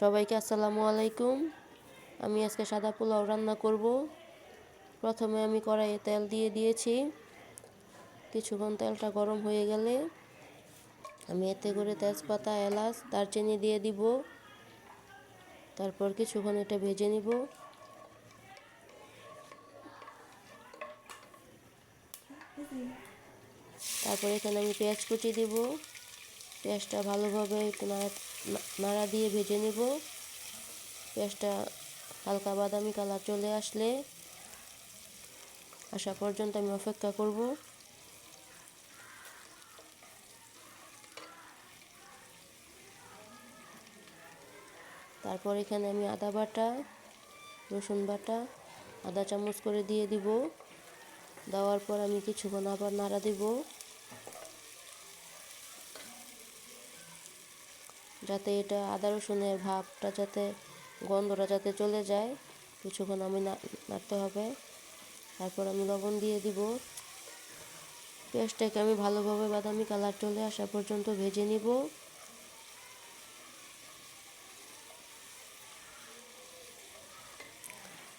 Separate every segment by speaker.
Speaker 1: সবাইকে আসসালামু আলাইকুম। আমি আজকে সাদা পোলাও রান্না করব। প্রথমে আমি কড়াইয়ে তেল দিয়ে দিয়েছি। কিছুক্ষণ তেলটা গরম হয়ে গেলে আমি এতে করে তেজপাতা, এলাচ, দারচিনি দিয়ে দিব। তারপর কিছুক্ষণ এটা ভেজে নিব। তারপর এখানে আমি পেঁয়াজ কুচি দিব। পেঁয়াজটা ভালোভাবে একটু নাড়া নাড়া দিয়ে ভেজে নিব। পেঁয়াজটা হালকা বাদামি কালার চলে আসলে আসা পর্যন্ত আমি অপেক্ষা করব। তারপর এখানে আমি আদা বাটা, রসুন বাটা, আদা চামচ করে দিয়ে দিব। দেওয়ার পর আমি কিছুক্ষণ আবার নাড়া দিব। যাতে এটা আদা রসুনের ভাবটা যাতে, গন্ধটা যাতে চলে যায়। কিছুক্ষণ আমি নাড়তে হবে। তারপর আমি লবণ দিয়ে দিব। পেঁয়াজটাকে আমি ভালোভাবে বাদামি কালার চলে আসা পর্যন্ত ভেজে নিব।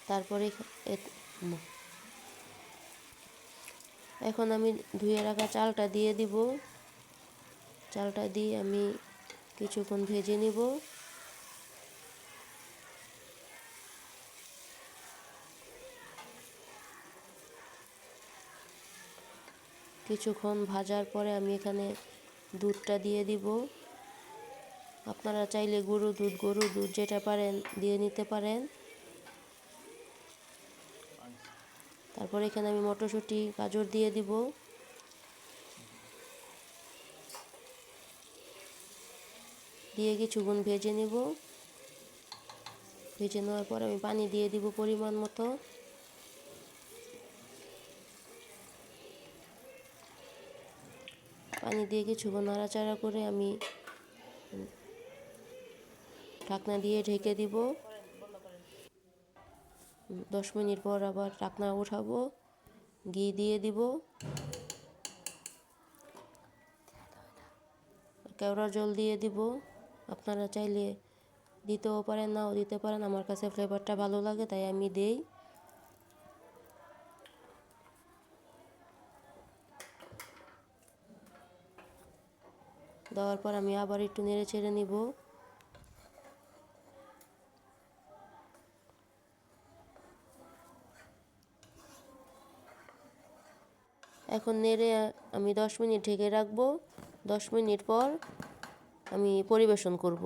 Speaker 1: তারপরে এখন আমি ধুয়ে রাখা চালটা দিয়ে দিব। চালটা দিয়ে আমি কিছুক্ষণ ভেজে নিব। কিছুক্ষণ ভাজার পরে আমি এখানে দুধটা দিয়ে দিব। আপনারা চাইলে গরু দুধ গরু দুধ যেটা পারেন দিয়ে নিতে পারেন। তারপর এখানে আমি মটরশুঁটি, গাজর দিয়ে দিব। দিয়ে কিছুক্ষণ ভেজে নেব। ভেজে নেওয়ার পর আমি পানি দিয়ে দিব পরিমাণ মতো। পানি দিয়ে কিছুক্ষণ নাড়াচাড়া করে আমি ঢাকনা দিয়ে ঢেকে দিব। দশ মিনিট পর আবার ঢাকনা উঠাবো ঘি দিয়ে দিব। কেওড়া জল দিয়ে দিব। আপনারা চাইলে দিতেও পারেন, নাও দিতে পারেন। আমার কাছে ফ্লেভারটা ভালো লাগে, তাই আমি দেই। দেওয়ার পর আমি আবার একটু নেড়ে ছেড়ে নিব। এখন নেড়ে আমি দশ মিনিট ঢেকে রাখব। দশ মিনিট পর আমি পরিবেশন করব।